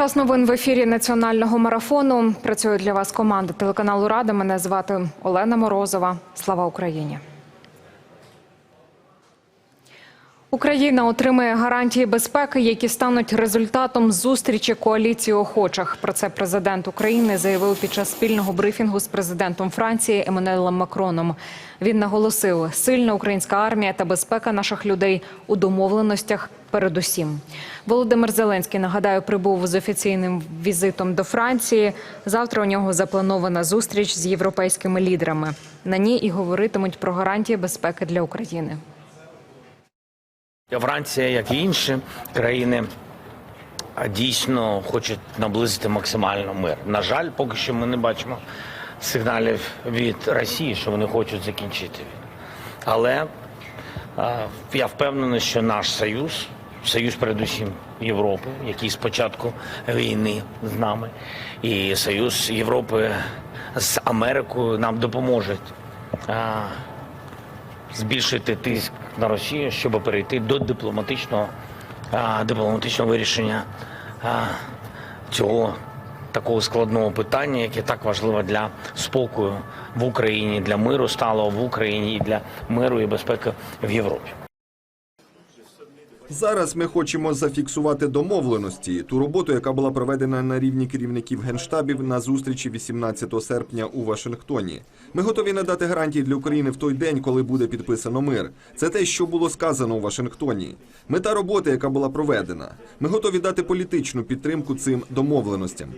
Час новин в ефірі національного марафону. Працює для вас команда телеканалу Рада. Мене звати Олена Морозова. Слава Україні. Україна отримає гарантії безпеки, які стануть результатом зустрічі коаліції охочих. Про це президент України заявив під час спільного брифінгу з президентом Франції Еммануелем Макроном. Він наголосив, сильна українська армія та безпека наших людей у домовленостях. Передусім, Володимир Зеленський нагадаю прибув з офіційним візитом до Франції. Завтра у нього запланована зустріч з європейськими лідерами. На ній і говоритимуть про гарантії безпеки для України. Франція, як і інші країни, дійсно хочуть наблизити максимально мир. На жаль, поки що ми не бачимо сигналів від Росії, що вони хочуть закінчити війну. Але я впевнений, що наш союз, союз передусім Європи, який спочатку війни з нами, і союз Європи з Америкою нам допоможуть. збільшити тиск на Росію, щоб перейти до дипломатичного, а, дипломатичного вирішення а, цього такого складного питання, яке так важливо для спокою в Україні, для миру стало в Україні і для миру і безпеки в Європі. Зараз ми хочемо зафіксувати домовленості, ту роботу, яка була проведена на рівні керівників генштабів на зустрічі 18 серпня у Вашингтоні. Ми готові надати гарантії для України в той день, коли буде підписано мир. Це те, що було сказано у Вашингтоні. Мета роботи, яка була проведена. Ми готові дати політичну підтримку цим домовленостям.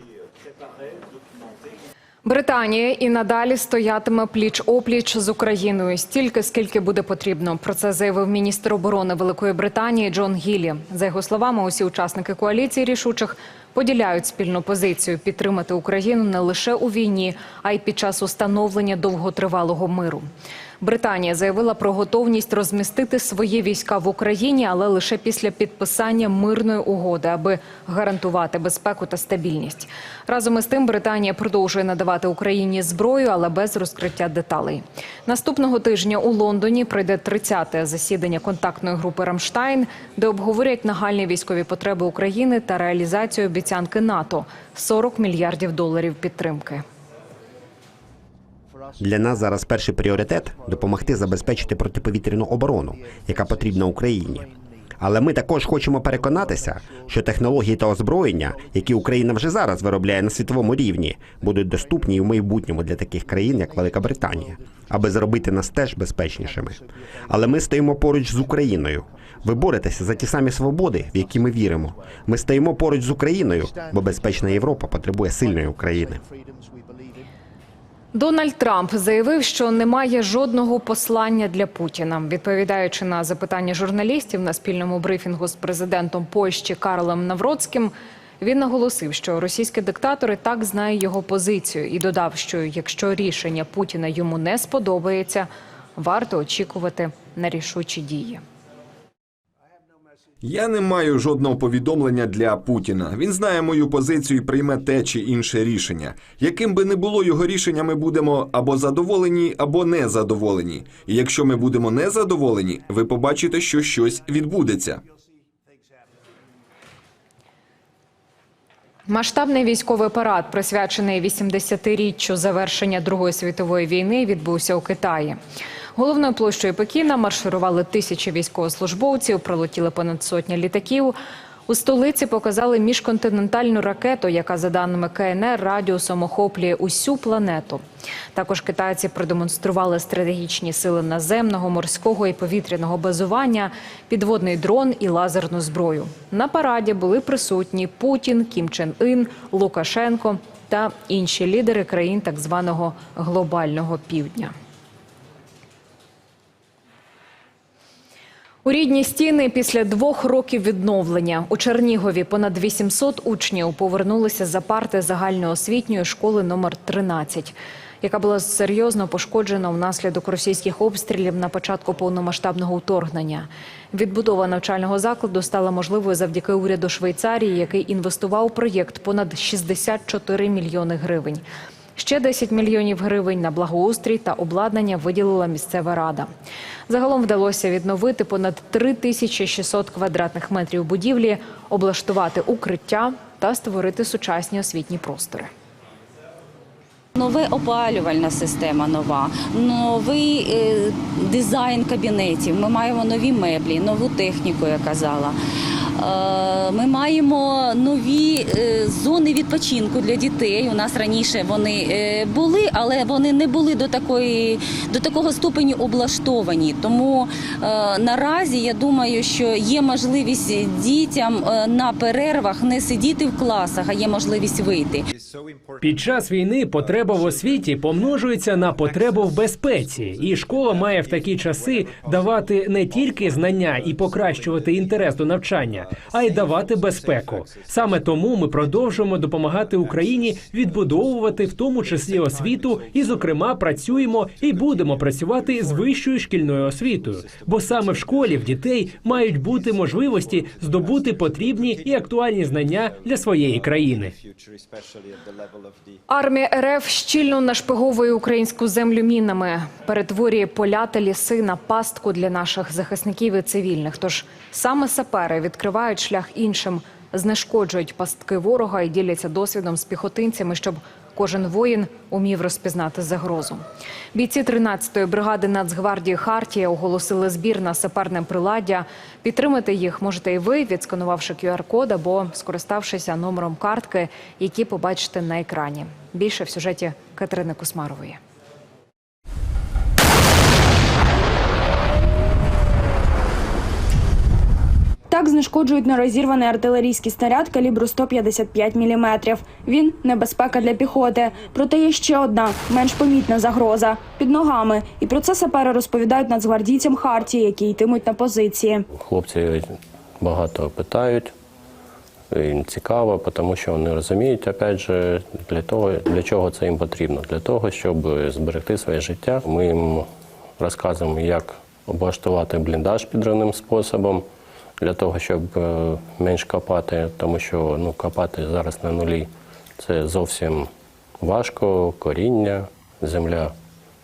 Британія і надалі стоятиме пліч опліч з Україною стільки, скільки буде потрібно. Про це заявив міністр оборони Великої Британії Джон Гіллі. За його словами, усі учасники коаліції рішучих поділяють спільну позицію підтримати Україну не лише у війні, а й під час установлення довготривалого миру. Британія заявила про готовність розмістити свої війська в Україні, але лише після підписання мирної угоди, аби гарантувати безпеку та стабільність. Разом із тим, Британія продовжує надавати Україні зброю, але без розкриття деталей. Наступного тижня у Лондоні пройде 30-те засідання контактної групи Рамштайн, де обговорять нагальні військові потреби України та реалізацію обіцянки НАТО 40 мільярдів доларів підтримки. Для нас зараз перший пріоритет допомогти забезпечити протиповітряну оборону, яка потрібна Україні. Але ми також хочемо переконатися, що технології та озброєння, які Україна вже зараз виробляє на світовому рівні, будуть доступні і в майбутньому для таких країн, як Велика Британія, аби зробити нас теж безпечнішими. Але ми стоїмо поруч з Україною. Ви боретеся за ті самі свободи, в які ми віримо. Ми стоїмо поруч з Україною, бо безпечна Європа потребує сильної України. Дональд Трамп заявив, що немає жодного послання для Путіна. Відповідаючи на запитання журналістів на спільному брифінгу з президентом Польщі Карлом Навроцьким, він наголосив, що російський диктатор і так знає його позицію, і додав, що якщо рішення Путіна йому не сподобається, варто очікувати на рішучі дії. Я не маю жодного повідомлення для Путіна. Він знає мою позицію і прийме те чи інше рішення. Яким би не було його рішення, ми будемо або задоволені, або не задоволені. І якщо ми будемо не задоволені, ви побачите, що щось відбудеться. Масштабний військовий парад, присвячений 80-річчю завершення Другої світової війни, відбувся у Китаї. Головною площею Пекіна марширували тисячі військовослужбовців, пролетіли понад сотня літаків. У столиці показали міжконтинентальну ракету, яка, за даними КНР, радіусом охоплює усю планету. Також китайці продемонстрували стратегічні сили наземного, морського і повітряного базування, підводний дрон і лазерну зброю. На параді були присутні Путін, Кім Чен Ін, Лукашенко та інші лідери країн так званого глобального півдня. У рідні стіни після двох років відновлення у Чернігові понад 800 учнів повернулися за парти загальноосвітньої школи номер 13, яка була серйозно пошкоджена внаслідок російських обстрілів на початку повномасштабного вторгнення. Відбудова навчального закладу стала можливою завдяки уряду Швейцарії, який інвестував у проєкт понад 64 мільйони гривень. Ще 10 мільйонів гривень на благоустрій та обладнання виділила місцева рада. Загалом вдалося відновити понад 3600 квадратних метрів будівлі, облаштувати укриття та створити сучасні освітні простори. Нова опалювальна система нова, новий е, дизайн кабінетів. Ми маємо нові меблі, нову техніку, я казала. Е, Ми маємо нові е, зони відпочинку для дітей. У нас раніше вони е, були, але вони не були до такої до такого ступеню облаштовані. Тому наразі я думаю, що є можливість дітям на перервах не сидіти в класах, а є можливість вийти. Під час війни потреба в освіті помножується на потребу в безпеці, і школа має в такі часи давати не тільки знання і покращувати інтерес до навчання, а й давати безпеку. Саме тому ми продовжуємо допомагати Україні відбудовувати в тому числі освіту, і, зокрема, працюємо і будемо працювати з вищою шкільною освітою. Бо саме в школі в дітей мають бути можливості здобути потрібні і актуальні знання для своєї країни. Армія РФ щільно нашпиговує українську землю мінами, перетворює поля та ліси на пастку для наших захисників і цивільних. Тож саме сапери відкривають шлях іншим, знешкоджують пастки ворога і діляться досвідом з піхотинцями, щоб кожен воїн умів розпізнати загрозу. Бійці 13-ї бригади Нацгвардії Хартія оголосили збір на саперне приладдя. Підтримати їх можете і ви, відсканувавши QR-код або скориставшися номером картки, які побачите на екрані. Більше в сюжеті Катерини Кусмарової. Так знешкоджують нерозірваний артилерійський снаряд калібру 155 мм. Він небезпека для піхоти. Проте є ще одна менш помітна загроза під ногами. І про це сапери розповідають нацгвардійцям Хартії, які йтимуть на позиції. Хлопці багато питають. Їм цікаво, тому що вони розуміють, опять же, для того, для чого це їм потрібно. Для того, щоб зберегти своє життя. Ми їм розказуємо, як облаштувати бліндаж підривним способом, для того, щоб е, менш копати, тому що ну, копати зараз на нулі це зовсім важко, коріння, земля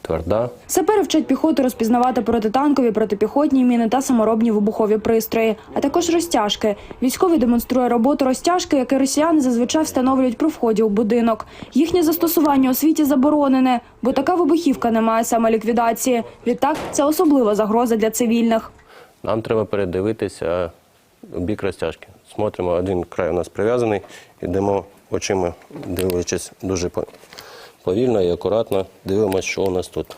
тверда. Сапери вчать піхоту розпізнавати протитанкові, протипіхотні міни та саморобні вибухові пристрої, а також розтяжки. Військовий демонструє роботу розтяжки, яке росіяни зазвичай встановлюють при вході у будинок. Їхнє застосування у світі заборонене, бо така вибухівка не має самоліквідації. Відтак це особлива загроза для цивільних. Нам треба передивитися бік розтяжки. Смотримо, один край у нас прив'язаний, йдемо очима, дивлячись дуже повільно і акуратно, дивимося, що у нас тут.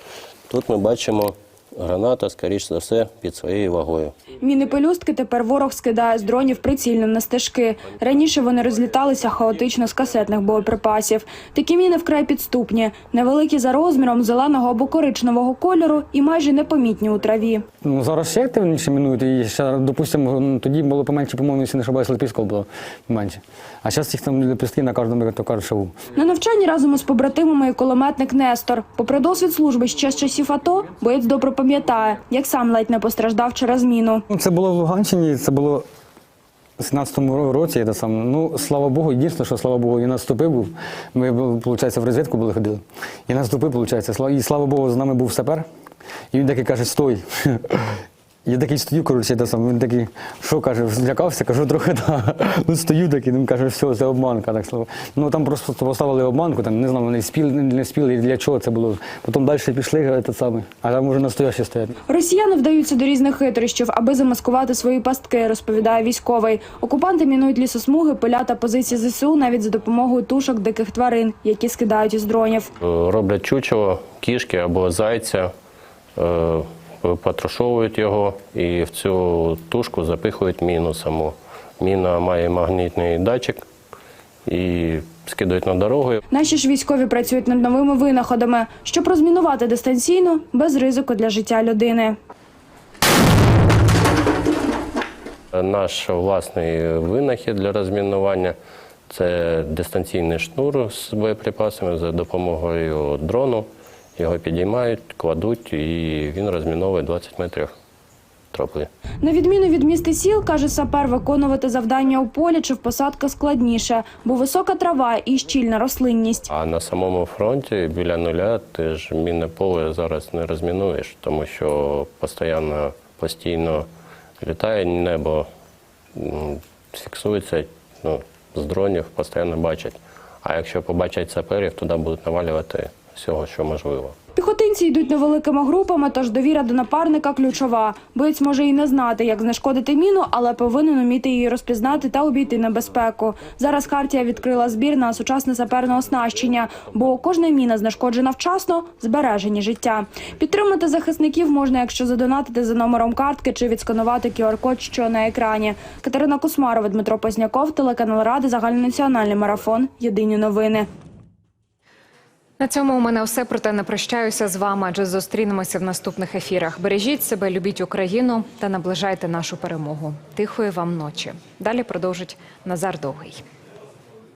Тут ми бачимо граната, скоріш за все, під своєю вагою. Міни пелюстки тепер ворог скидає з дронів прицільно на стежки. Раніше вони розліталися хаотично з касетних боєприпасів. Такі міни вкрай підступні, невеликі за розміром, зеленого або коричневого кольору і майже непомітні у траві. Ну, зараз ще активніше мінують, і ще, допустимо, ну, тоді було поменше, по-моєму, якщо не ошибаюсь, лепістков було менше. А зараз їх там лепістки на кожному, як то кажуть, шагу. На навчанні разом із побратимами і кулеметник Нестор. Попри досвід служби ще з часів АТО, боєць добре пам'ятає, як сам ледь не постраждав через міну. Ну, Це було в Луганщині, це було у 17-му році. Я сам. Ну, слава Богу, дійсно, що слава Богу, і наступив був. Ми, виходить, в розвідку були ходили. І наступив, виходить. І слава Богу, з нами був сапер. І він такий каже, стой. Я такий стою, коротше, та сам, він такий, що каже, злякався, кажу, трохи да. Ну стою такий, він каже, все, це обманка, так слово. Ну там просто поставили обманку, там не знаю, вони спіли, не спіли, і для чого це було. Потім далі пішли, те саме, а там уже настоящі стоять. Росіяни вдаються до різних хитрощів, аби замаскувати свої пастки, розповідає військовий. Окупанти мінують лісосмуги, поля та позиції ЗСУ навіть за допомогою тушок диких тварин, які скидають із дронів. Е, Роблять чучело, кішки або зайця, е, потрошовують його і в цю тушку запихують міну саму. Міна має магнітний датчик і скидають на дорогу. Наші ж військові працюють над новими винаходами, щоб розмінувати дистанційно без ризику для життя людини. Наш власний винахід для розмінування це дистанційний шнур з боєприпасами за допомогою дрону. Його підіймають, кладуть, і він розміновує 20 метрів тропи. На відміну від міст і сіл, каже сапер, виконувати завдання у полі чи в посадках складніше, бо висока трава і щільна рослинність. А на самому фронті біля нуля ти ж мінне поле зараз не розмінуєш, тому що постійно, постійно літає небо, фіксується ну, з дронів постійно бачать. А якщо побачать саперів, туди будуть навалювати всього, що можливо. Піхотинці йдуть невеликими групами, тож довіра до напарника ключова. Боєць може і не знати, як знешкодити міну, але повинен уміти її розпізнати та обійти небезпеку. Зараз Хартія відкрила збір на сучасне саперне оснащення, бо кожна міна знешкоджена вчасно збережені життя. Підтримати захисників можна, якщо задонатити за номером картки чи відсканувати QR-код, що на екрані. Катерина Кусмарова, Дмитро Позняков, телеканал Ради, загальнонаціональний марафон. Єдині новини. На цьому у мене все. Проте не прощаюся з вами, адже зустрінемося в наступних ефірах. Бережіть себе, любіть Україну та наближайте нашу перемогу. Тихої вам ночі. Далі продовжить Назар Довгий.